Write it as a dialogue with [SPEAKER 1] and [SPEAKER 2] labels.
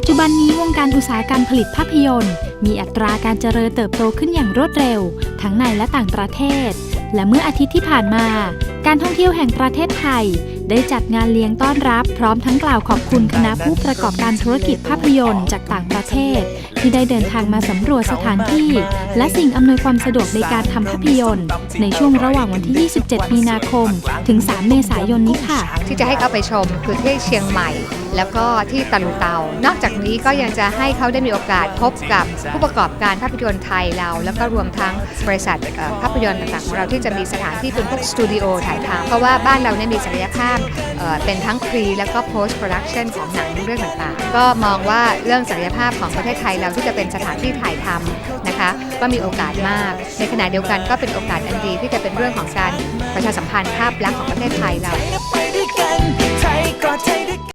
[SPEAKER 1] จจุบันนี้วงการอุตสาหกรรมผลิตภาพยนตร์ มีอัตราการเจริญเติบโตขึ้นอย่างรวดเร็ว ทั้งในและต่างประเทศ และเมื่ออาทิตย์ที่ผ่านมา การท่องเที่ยวแห่งประเทศไทย ได้จัดงานเลี้ยงต้อนรับ พร้อมทั้งกล่าวขอบคุณคณะผู้ประกอบการธุรกิจภาพยนตร์จากต่างประเทศ ที่ได้เดินทางมาสำรวจสถานที่ และสิ่งอำนวยความสะดวกในการทำภาพยนตร์ ในช่วงระหว่างวันที่ 27 มีนาคม ถึง 3 เมษายนนี้ค่ะ
[SPEAKER 2] ที่จะให้เข้าไปชมคือที่เชียงใหม่ แล้วก็ที่ตะลุเตา นอกจากนี้ก็ยังจะให้เขาได้มีโอกาสพบกับผู้ประกอบการภาพยนตร์ไทยเรา แล้วก็รวมทั้งบริษัทภาพยนตร์ต่างๆของเราที่จะมีสถานที่เป็นพวกสตูดิโอถ่ายทำเพราะว่าบ้านเราเนี่ยมีศักยภาพเป็นทั้ง pre แล้วก็ post production ของหนังเรื่องต่างๆ ก็มองว่าเรื่องศักยภาพของประเทศไทยเราที่จะเป็นสถานที่ถ่ายทำนะคะ ก็มีโอกาสมาก ในขณะเดียวกันก็เป็นโอกาสอันดีที่จะเป็นเรื่องของการประชาสัมพันธ์ภาพลักษณ์ของประเทศไทยเรา